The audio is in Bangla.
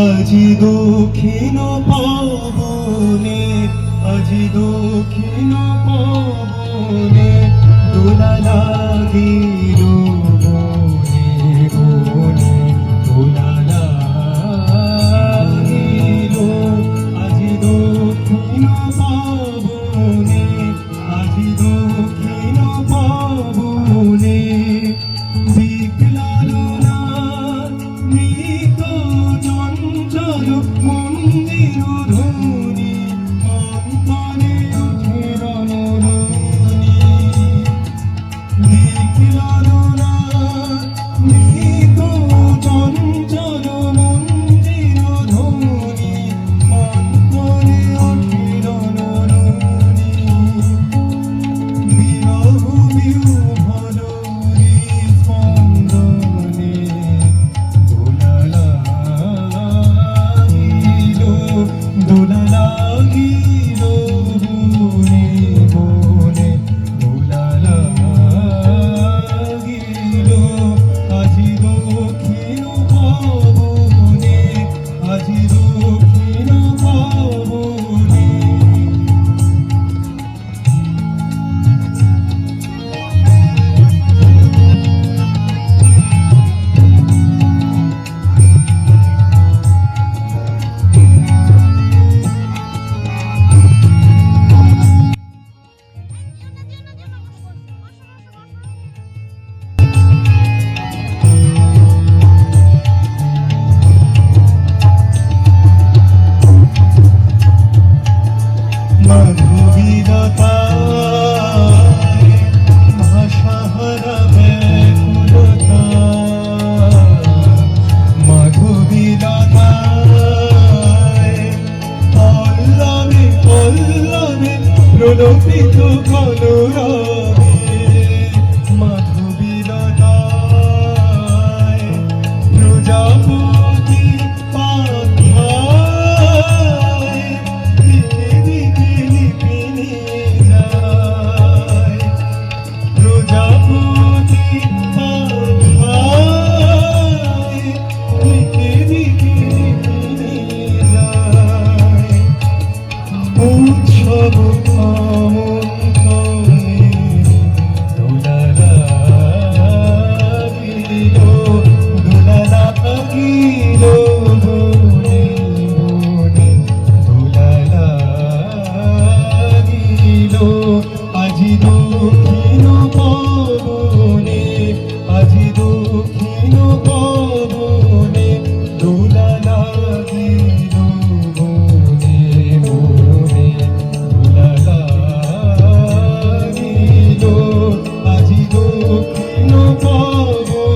আজি দক্ষিণ পবনে আজি দক্ষিণ পবনে দোলা লাগিয়ে লোপিত মনোরম।